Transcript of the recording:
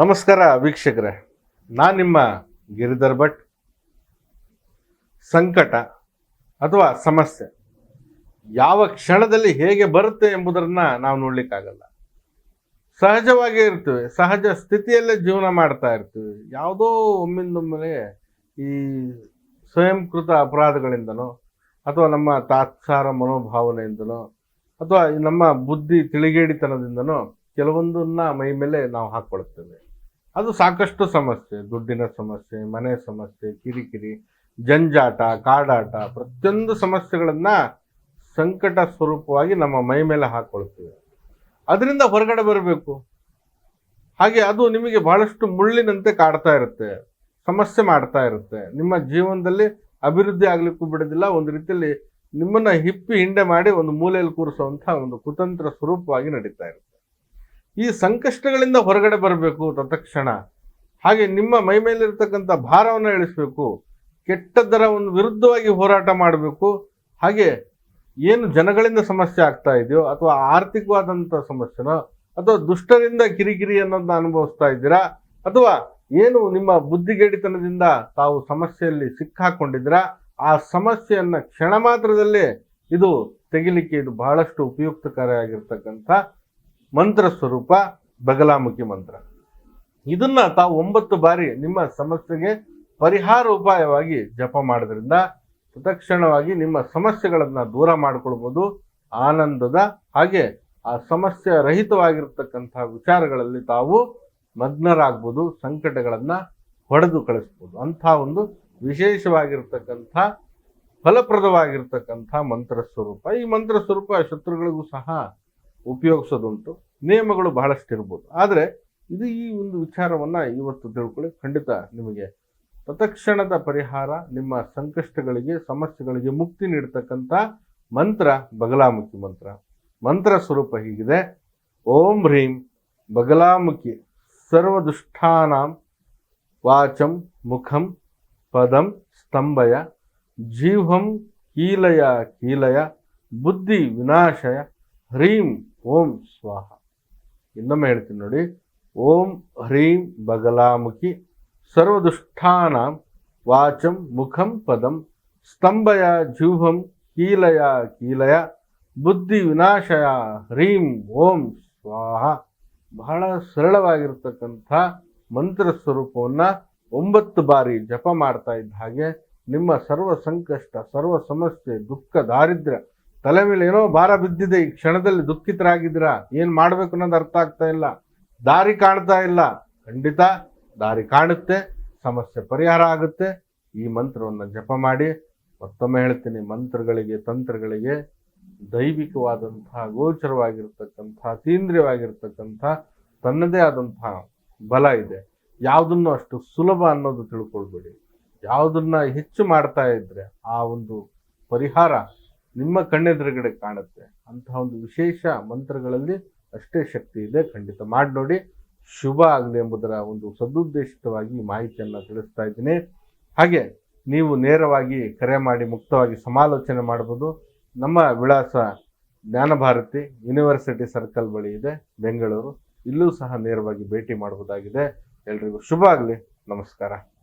ನಮಸ್ಕಾರ ವೀಕ್ಷಕರೇ. ನಾನು ನಿಮ್ಮ ಗಿರಿಧರ್ ಭಟ್. ಸಂಕಟ ಅಥವಾ ಸಮಸ್ಯೆ ಯಾವ ಕ್ಷಣದಲ್ಲಿ ಹೇಗೆ ಬರುತ್ತೆ ಎಂಬುದನ್ನು ನಾವು ನೋಡಲಿಕ್ಕಾಗಲ್ಲ. ಸಹಜವಾಗೇ ಇರ್ತೀವಿ ಸಹಜ ಸ್ಥಿತಿಯಲ್ಲೇ ಜೀವನ ಮಾಡ್ತಾ ಇರ್ತೀವಿ. ಯಾವುದೋ ಒಮ್ಮಿಂದೊಮ್ಮೆ ಈ ಸ್ವಯಂಕೃತ ಅಪರಾಧಗಳಿಂದನೋ, ಅಥವಾ ನಮ್ಮ ತಾತ್ಸಾರ ಮನೋಭಾವನೆಯಿಂದನೋ, ಅಥವಾ ನಮ್ಮ ಬುದ್ಧಿ ತಿಳಿಗೇಡಿತನದಿಂದನೋ, ಕೆಲವೊಂದನ್ನ ಮೈ ಮೇಲೆ ನಾವು ಹಾಕ್ಕೊಳ್ತೇವೆ ಅದು ಸಾಕಷ್ಟು ಸಮಸ್ಯೆ, ದುಡ್ಡಿನ ಸಮಸ್ಯೆ, ಮನೆ ಸಮಸ್ಯೆ, ಕಿರಿಕಿರಿ, ಜಂಜಾಟ, ಕಾಡಾಟ, ಪ್ರತಿಯೊಂದು ಸಮಸ್ಯೆಗಳನ್ನ ಸಂಕಟ ಸ್ವರೂಪವಾಗಿ ನಮ್ಮ ಮೈ ಮೇಲೆ ಹಾಕೊಳ್ತೀವಿ. ಅದರಿಂದ ಹೊರಗಡೆ ಬರಬೇಕು. ಹಾಗೆ ಅದು ನಿಮಗೆ ಬಹಳಷ್ಟು ಮುಳ್ಳಿನಂತೆ ಕಾಡ್ತಾ ಇರುತ್ತೆ, ಸಮಸ್ಯೆ ಮಾಡ್ತಾ ಇರುತ್ತೆ. ನಿಮ್ಮ ಜೀವನದಲ್ಲಿ ಅಭಿವೃದ್ಧಿ ಆಗ್ಲಿಕ್ಕೂ ಬಿಡೋದಿಲ್ಲ, ಒಂದು ರೀತಿಯಲ್ಲಿ ನಿಮ್ಮನ್ನ ಹಿಪ್ಪಿ ಹಿಂಡೆ ಮಾಡಿ ಒಂದು ಮೂಲೆಯಲ್ಲಿ ಕೂರಿಸುವಂಥ ಒಂದು ಕುತಂತ್ರ ಸ್ವರೂಪವಾಗಿ ನಡೀತಾ ಇರುತ್ತೆ. ಈ ಸಂಕಷ್ಟಗಳಿಂದ ಹೊರಗಡೆ ಬರಬೇಕು ತತ್ಕ್ಷಣ ಹಾಗೆ ನಿಮ್ಮ ಮೈ ಮೇಲಿರ್ತಕ್ಕಂಥ ಭಾರವನ್ನು ಇಳಿಸಬೇಕು ಕೆಟ್ಟದರ ಒಂದು ವಿರುದ್ಧವಾಗಿ ಹೋರಾಟ ಮಾಡಬೇಕು, ಹಾಗೆ ಏನು ಜನಗಳಿಂದ ಸಮಸ್ಯೆ ಆಗ್ತಾ ಇದೆಯೋ ಅಥವಾ ಆರ್ಥಿಕವಾದಂಥ ಸಮಸ್ಯೆನೋ ಅಥವಾ ದುಷ್ಟರಿಂದ ಕಿರಿಕಿರಿ ಅನ್ನೋದನ್ನ ಅನುಭವಿಸ್ತಾ ಇದ್ದೀರಾ? ಅಥವಾ ಏನು ನಿಮ್ಮ ಬುದ್ಧಿಗೇಡಿತನದಿಂದ ತಾವು ಸಮಸ್ಯೆಯಲ್ಲಿ ಸಿಕ್ಕಾಕೊಂಡಿದ್ದೀರಾ? ಆ ಸಮಸ್ಯೆಯನ್ನು ಕ್ಷಣ ಮಾತ್ರದಲ್ಲೇ ಇದು ತೆಗಿಲಿಕ್ಕೆ ಇದು ಬಹಳಷ್ಟು ಉಪಯುಕ್ತಕಾರಿಯಾಗಿರ್ತಕ್ಕಂಥ ಮಂತ್ರ ಸ್ವರೂಪ ಬಗಲಾಮುಖಿ ಮಂತ್ರ. ಇದನ್ನ ತಾವು ಒಂಬತ್ತು ಬಾರಿ ನಿಮ್ಮ ಸಮಸ್ಯೆಗೆ ಪರಿಹಾರ ಉಪಾಯವಾಗಿ ಜಪ ಮಾಡೋದ್ರಿಂದ ತಕ್ಷಣವಾಗಿ ನಿಮ್ಮ ಸಮಸ್ಯೆಗಳನ್ನು ದೂರ ಮಾಡಿಕೊಳ್ಬೋದು. ಆನಂದದ ಹಾಗೆ ಆ ಸಮಸ್ಯೆ ರಹಿತವಾಗಿರ್ತಕ್ಕಂಥ ವಿಚಾರಗಳಲ್ಲಿ ತಾವು ಮಗ್ನರಾಗ್ಬೋದು, ಸಂಕಟಗಳನ್ನು ಹೊಡೆದು ಕಳಿಸ್ಬೋದು. ಅಂಥ ಒಂದು ವಿಶೇಷವಾಗಿರ್ತಕ್ಕಂಥ, ಫಲಪ್ರದವಾಗಿರ್ತಕ್ಕಂಥ ಮಂತ್ರ ಸ್ವರೂಪ. ಈ ಮಂತ್ರ ಸ್ವರೂಪ ಶತ್ರುಗಳಿಗೂ ಸಹ ಉಪಯೋಗಿಸೋದುಂಟು. ನಿಯಮಗಳು ಬಹಳಷ್ಟು ಇರ್ಬೋದು ಆದರೆ ಇದು ಈ ಒಂದು ವಿಚಾರವನ್ನು ಇವತ್ತು ತಿಳ್ಕೊಳ್ಳಿ. ಖಂಡಿತ ನಿಮಗೆ ತತ್ಕ್ಷಣದ ಪರಿಹಾರ ನಿಮ್ಮ ಸಂಕಷ್ಟಗಳಿಗೆ, ಸಮಸ್ಯೆಗಳಿಗೆ ಮುಕ್ತಿ ನೀಡತಕ್ಕಂಥ ಮಂತ್ರ, ಬಗಲಾಮುಖಿ ಮಂತ್ರ. ಮಂತ್ರ ಸ್ವರೂಪ ಹೀಗಿದೆ. ಓಂ ಹ್ರೀಂ ಬಗಲಾಮುಖಿ ಸರ್ವದುಷ್ಟಾನಾಂ ವಾಚಂ ಮುಖಂ ಪದಂ ಸ್ತಂಭಯ ಜೀವಂ ಕೀಲಯ ಕೀಲಯ ಬುದ್ಧಿ ವಿನಾಶಯ ಹ್ರೀಂ ಓಂ ಸ್ವಾಹ. ಇನ್ನೊಮ್ಮೆ ಹೇಳ್ತೀನಿ ನೋಡಿ. ಓಂ ಹ್ರೀಂ ಬಗಲಾಮುಖಿ ಸರ್ವದುಷ್ಟಾನಾಂ ವಾಚಂ ಮುಖಂ ಪದಂ ಸ್ತಂಭಯ ಜೂಹಂ ಕೀಲಯ ಕೀಲಯ ಬುದ್ಧಿ ವಿನಾಶಯ ಹ್ರೀಂ ಓಂ ಸ್ವಾಹ. ಬಹಳ ಸರಳವಾಗಿರ್ತಕ್ಕಂಥ ಮಂತ್ರ ಸ್ವರೂಪವನ್ನು ಒಂಬತ್ತು ಬಾರಿ ಜಪ ಮಾಡ್ತಾ ಇದ್ದ ಹಾಗೆ ನಿಮ್ಮ ಸರ್ವ ಸಂಕಷ್ಟ, ಸರ್ವ ಸಮಸ್ಯೆ, ದುಃಖ, ದಾರಿದ್ರ್ಯ ತಲೆ ಮೇಲೆ ಏನೋ ಭಾರ ಬಿದ್ದಿದೆ, ಈ ಕ್ಷಣದಲ್ಲಿ ದುಃಖಿತರಾಗಿದ್ದೀರಾ? ಏನು ಮಾಡಬೇಕು ಅನ್ನೋದು ಅರ್ಥ ಆಗ್ತಾ ಇಲ್ಲ. ದಾರಿ ಕಾಣ್ತಾ ಇಲ್ಲ. ಖಂಡಿತ ದಾರಿ ಕಾಣುತ್ತೆ, ಸಮಸ್ಯೆ ಪರಿಹಾರ ಆಗುತ್ತೆ. ಈ ಮಂತ್ರವನ್ನು ಜಪ ಮಾಡಿ, ಮತ್ತೊಮ್ಮೆ ಹೇಳ್ತೀನಿ, ಮಂತ್ರಗಳಿಗೆ, ತಂತ್ರಗಳಿಗೆ ದೈವಿಕವಾದಂತಹ, ಗೋಚರವಾಗಿರ್ತಕ್ಕಂಥ, ತೀಂದ್ರಿಯವಾಗಿರ್ತಕ್ಕಂಥ, ತನ್ನದೇ ಆದಂತಹ ಬಲ ಇದೆ. ಯಾವುದನ್ನು ಅಷ್ಟು ಸುಲಭ ಅನ್ನೋದು ತಿಳ್ಕೊಳ್ಬೇಡಿ. ಯಾವುದನ್ನ ಹೆಚ್ಚು ಮಾಡ್ತಾ ಇದ್ರೆ ಆ ಒಂದು ಪರಿಹಾರ ನಿಮ್ಮ ಕಣ್ಣೆದುರುಗಡೆ ಕಾಣುತ್ತೆ. ಅಂತಹ ಒಂದು ವಿಶೇಷ ಮಂತ್ರಗಳಲ್ಲಿ ಅಷ್ಟೇ ಶಕ್ತಿ ಇದೆ. ಖಂಡಿತ ಮಾಡಿ ನೋಡಿ. ಶುಭ ಆಗಲಿ ಎಂಬುದರ ಒಂದು ಸದುದ್ದೇಶಿತವಾಗಿ ಮಾಹಿತಿಯನ್ನು ತಿಳಿಸ್ತಾ ಇದ್ದೀನಿ. ಹಾಗೆ ನೀವು ನೇರವಾಗಿ ಕರೆ ಮಾಡಿ ಮುಕ್ತವಾಗಿ ಸಮಾಲೋಚನೆ ಮಾಡ್ಬೋದು. ನಮ್ಮ ವಿಳಾಸ ಜ್ಞಾನಭಾರತಿ ಯೂನಿವರ್ಸಿಟಿ ಸರ್ಕಲ್ ಬಳಿ ಇದೆ, ಬೆಂಗಳೂರು. ಇಲ್ಲೂ ಸಹ ನೇರವಾಗಿ ಭೇಟಿ ಮಾಡಬಹುದಾಗಿದೆ ಎಲ್ರಿಗೂ ಶುಭ ಆಗಲಿ. ನಮಸ್ಕಾರ.